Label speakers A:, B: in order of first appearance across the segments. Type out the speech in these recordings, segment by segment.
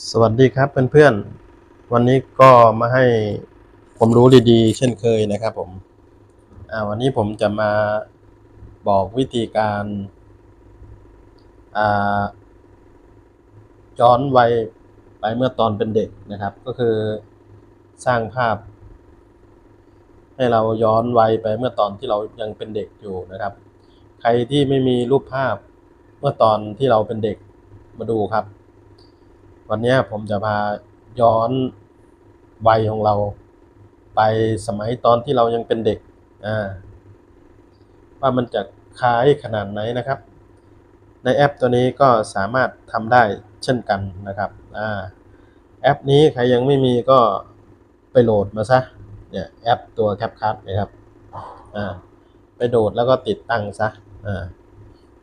A: สวัสดีครับเพื่อนๆ วันนี้ก็มาให้ผมรู้ดีๆ เช่นเคยนะครับผมวันนี้ผมจะมาบอกวิธีการาย้อนวัยไปเมื่อตอนเป็นเด็กนะครับ ก็คือสร้างภาพ ให้เราย้อนวัยไปเมื่อตอนที่เรายังเป็นเด็กอยู่นะครับ ใครที่ไม่มีรูปภาพเมื่อตอนที่เราเป็นเด็กมาดูครับ วันนี้ผมจะพาย้อนวัยของเรา ไปสมัยตอนที่เรายังเป็นเด็กอ่าว่ามันจะคล้ายขนาดไหนนะครับ ในแอปตัวนี้ก็สามารถทำได้เช่นกันนะครับอ่าแอปนี้ใครยังไม่มีก็ไปโหลดมาซะเนี่ยแอปตัว CapCut นะครับอ่าไปโหลดแล้วก็ติดตั้งซะอ่า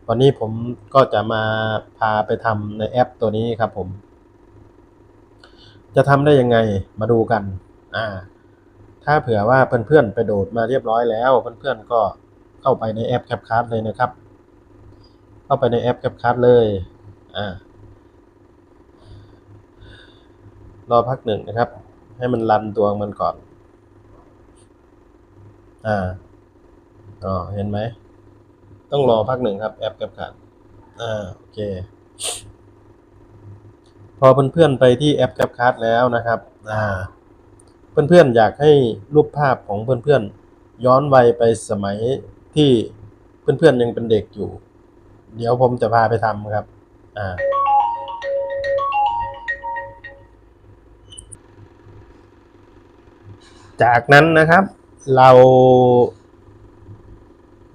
A: วันนี้ผมก็จะมาพาไปทำในแอปตัวนี้ครับผม จะทำได้ยังไงมาดูกันอ่าถ้าเผื่อว่าเพื่อนๆไปโดดมาเรียบร้อยแล้ว เพื่อนๆก็เข้าไปในแอป CapCut เลยนะครับ เข้าไปในแอป CapCut เลยอ่ารอพักหนึ่งนะครับ ให้มันรันตัวมันก่อน อ่าอ๋อเห็นไหม ต้องรอพักหนึ่งครับแอป CapCut อ่าโอเค พอเพื่อนๆไปที่แอป CapCut แล้วนะครับอ่าเพื่อนๆอยากให้รูปภาพของเพื่อนๆย้อนวัยไปสมัยที่เพื่อนๆยังเป็นเด็กอยู่ เดี๋ยวผมจะพาไปทำครับอ่าจากนั้นนะครับเรา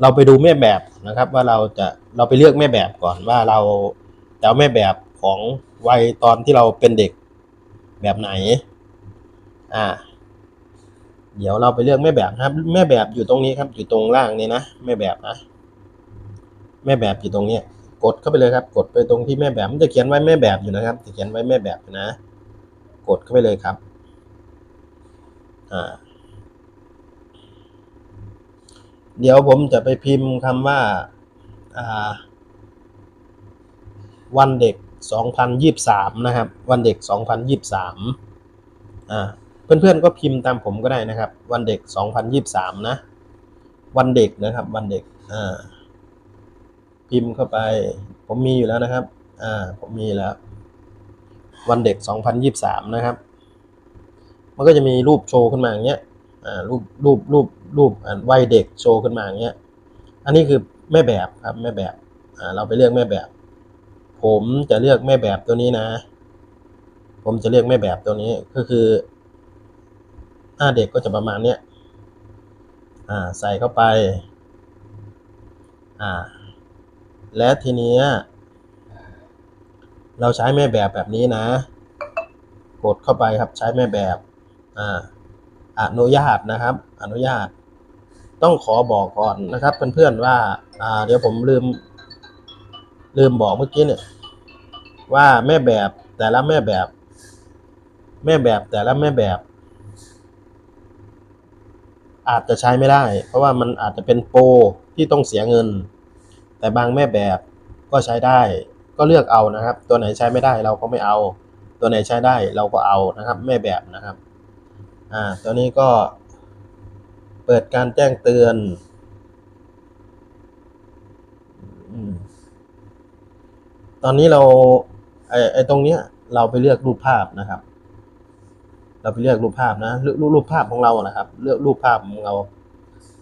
A: เราไปดูแม่แบบนะครับ ว่าเราจะเราไปเลือกแม่แบบก่อนว่าเราจะเอาแม่แบบ ของวัยตอนที่เราเป็นเด็กแบบไหน อ่า เดี๋ยวเราไปเลือกแม่แบบครับ แม่แบบอยู่ตรงนี้ครับ อยู่ตรงล่างนี้นะ แม่แบบนะ แม่แบบอยู่ตรงนี้ กดเข้าไปเลยครับ กดไปตรงที่แม่แบบ มันจะเขียนไว้แม่แบบอยู่นะครับ จะเขียนไว้แม่แบบนะ กดเข้าไปเลยครับ อ่า เดี๋ยวผมจะไปพิมพ์คำว่า อ่า วันเด็ก 2023 นะครับ วันเด็ก 2023 อ่า เพื่อนๆก็พิมพ์ตามผมก็ได้นะครับ วันเด็ก 2023 นะ วันเด็กนะครับ วันเด็ก อ่า พิมพ์เข้าไป ผมมีอยู่แล้วนะครับ อ่า ผมมีแล้ว วันเด็ก 2023 นะครับ มันก็จะมีรูปโชว์ขึ้นมาอย่างเงี้ย อ่า รูป รูป รูป รูปวัยเด็กโชว์ขึ้นมาอย่างเงี้ย อันนี้คือแม่แบบครับ แม่แบบ อ่า เราไปเลือกแม่แบบ ผมจะเลือกแม่แบบตัวนี้นะ ผมจะเลือกแม่แบบตัวนี้ก็คือหน้าเด็กก็จะประมาณเนี้ยอ่าใส่เข้าไป อ่า และทีเนี้ยเราใช้แม่แบบแบบนี้นะ กดเข้าไปครับใช้แม่แบบอ่าอนุญาตนะครับ อนุญาต ต้องขอบอกก่อนนะครับเพื่อนๆว่า อ่า เดี๋ยวผมลืม ลืมบอกเมื่อกี้เนี่ย ว่าแม่แบบแต่ละแม่แบบ แม่แบบแต่ละแม่แบบ อาจจะใช้ไม่ได้ เพราะว่ามันอาจจะเป็นโปรที่ต้องเสียเงิน แต่บางแม่แบบก็ใช้ได้ ก็เลือกเอานะครับ ตัวไหนใช้ไม่ได้เราก็ไม่เอา ตัวไหนใช้ได้เราก็เอานะครับ แม่แบบนะครับ อ่า ตัวนี้ก็ เปิดการแจ้งเตือน อืม ตอนนี้เราไอ้ไอตรงเนี้ยเราไปเลือกรูปภาพนะครับ เราไปเลือกรูปภาพนะเลือกรูปภาพของเรานะครับ เลือกรูปภาพของเรา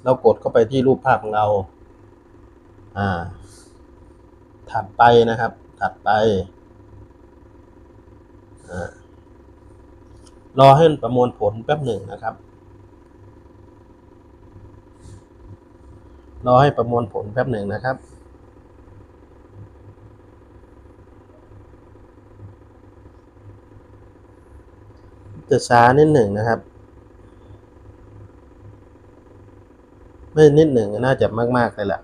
A: เรากดเข้าไปที่รูปภาพของเรา อ่า ถัดไปนะครับ ถัดไปอรอให้ประมวลผลแป๊บหนึ่งนะครับ รอให้ประมวลผลแป๊บหนึ่งนะครับ จะช้านิดหนึ่งนะครับ ไม่นิดหนึ่งน่าจะมากๆเลยแหละ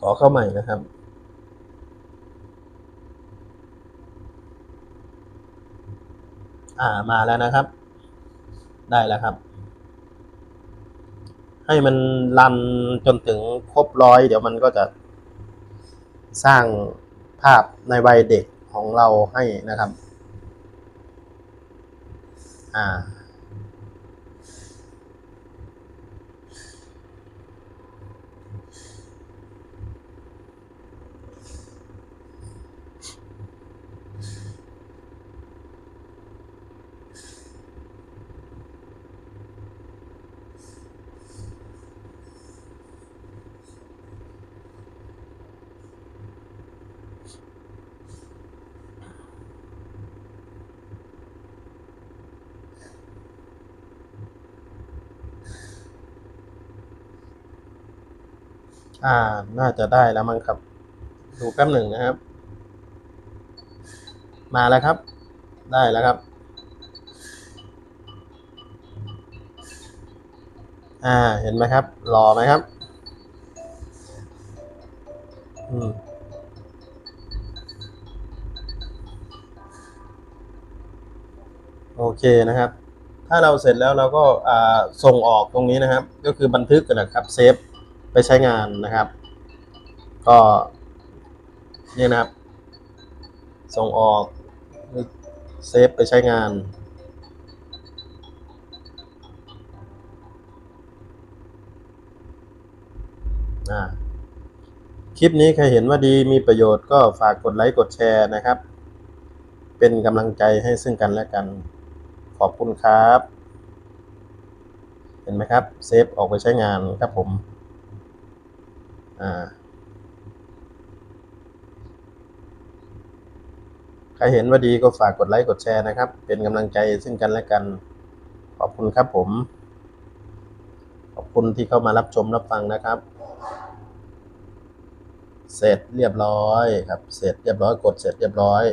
A: ขอเข้าใหม่นะครับ อ่ามาแล้วนะครับ ได้แล้วครับ ให้มันรันจนถึงครบร้อย เดี๋ยวมันก็จะสร้างภาพในวัยเด็กของเราให้นะครับ อ่า่าน่าจะได้แล้วมั้งครับ ดูแป๊บหนึ่งนะครับ มาแล้วครับ ได้แล้วครับ อ่าเห็นไหมครับรอไหมครับ อืมโอเคนะครับ ถ้าเราเสร็จแล้วเราก็อ่าส่งออกตรงนี้นะครับ ก็คือบันทึกกันนะครับเซฟ ไปใช้งานนะครับ ก็เนี่ยนะครับ ส่งออกเซฟไปใช้งาน คลิปนี้ใครเห็นว่าดีมีประโยชน์ก็ฝากกดไลค์กดแชร์นะครับ เป็นกำลังใจให้ซึ่งกันและกัน ขอบคุณครับ เห็นไหมครับ เซฟออกไปใช้งานครับผม อ่าใครเห็นว่าดีก็ฝากกดไลค์กดแชร์นะครับ เป็นกำลังใจซึ่งกันและกัน ขอบคุณครับผม ขอบคุณที่เข้ามารับชมรับฟังนะครับ เสร็จเรียบร้อยครับ เสร็จเรียบร้อยกดเสร็จเรียบร้อย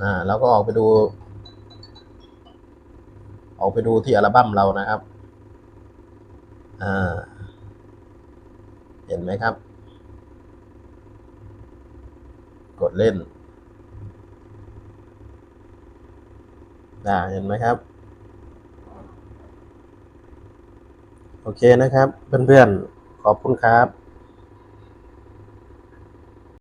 A: อ่าแล้วก็ออกไปดู ออกไปดูที่อัลบั้มเรานะครับ อ่า เห็นไหมครับ กดเล่นอ่าเห็นไหมครับ โอเคนะครับ เพื่อนๆ ขอบคุณครับ